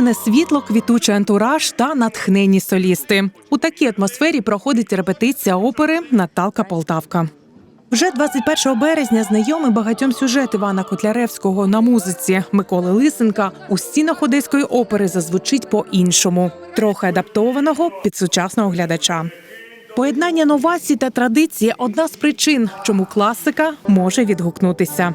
насичене світло, квітучий антураж та натхненні солісти. У такій атмосфері проходить репетиція опери Наталка Полтавка. Вже 21 березня знайомий багатьом сюжет Івана Котляревського на музиці Миколи Лисенка у стінах Одеської опери зазвучить по-іншому, трохи адаптованого під сучасного глядача. Поєднання новацій та традиції одна з причин, чому класика може відгукнутися.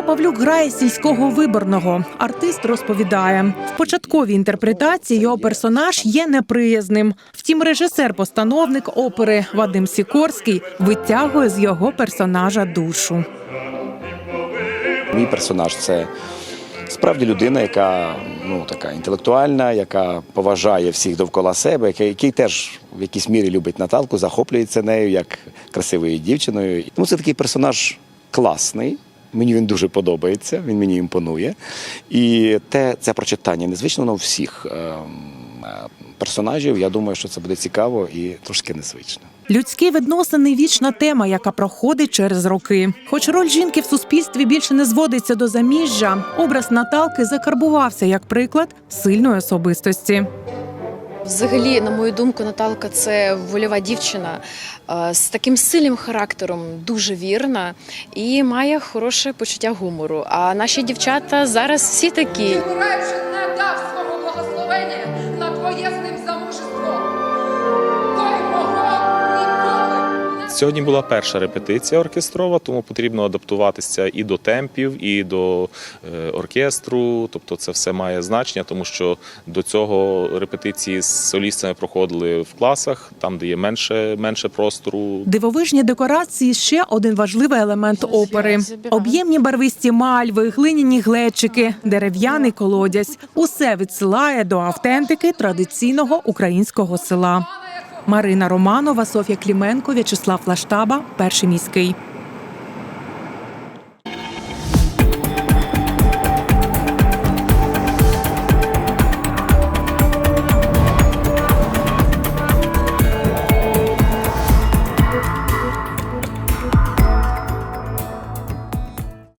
Дмитро Павлюк грає сільського виборного. Артист розповідає, в початковій інтерпретації його персонаж є неприязним. Втім, режисер-постановник опери Вадим Сікорський витягує з його персонажа душу. Мій персонаж це справді людина, яка ну така інтелектуальна, яка поважає всіх довкола себе, який, який теж в якійсь мірі любить Наталку, захоплюється нею як красивою дівчиною. Тому це такий персонаж класний. Мені він дуже подобається, він мені імпонує. І те це прочитання незвично у всіх ем, е, персонажів. Я думаю, що це буде цікаво і трошки незвично. Людські відносини вічна тема, яка проходить через роки. Хоч роль жінки в суспільстві більше не зводиться до заміжжя, образ Наталки закарбувався як приклад сильної особистості. Взагалі, на мою думку, Наталка це вольова дівчина е, з таким сильним характером, дуже вірна і має хороше почуття гумору. А наші дівчата зараз всі такі. Сьогодні була перша репетиція оркестрова, тому потрібно адаптуватися і до темпів, і до е, оркестру. Тобто це все має значення, тому що до цього репетиції з солістами проходили в класах, там, де є менше, менше простору. Дивовижні декорації ще один важливий елемент опери: об'ємні барвисті мальви, глиняні глечики, дерев'яний колодязь. Усе відсилає до автентики традиційного українського села. Марина Романова, Софія Кліменко, В'ячеслав Лаштаба, перший міський.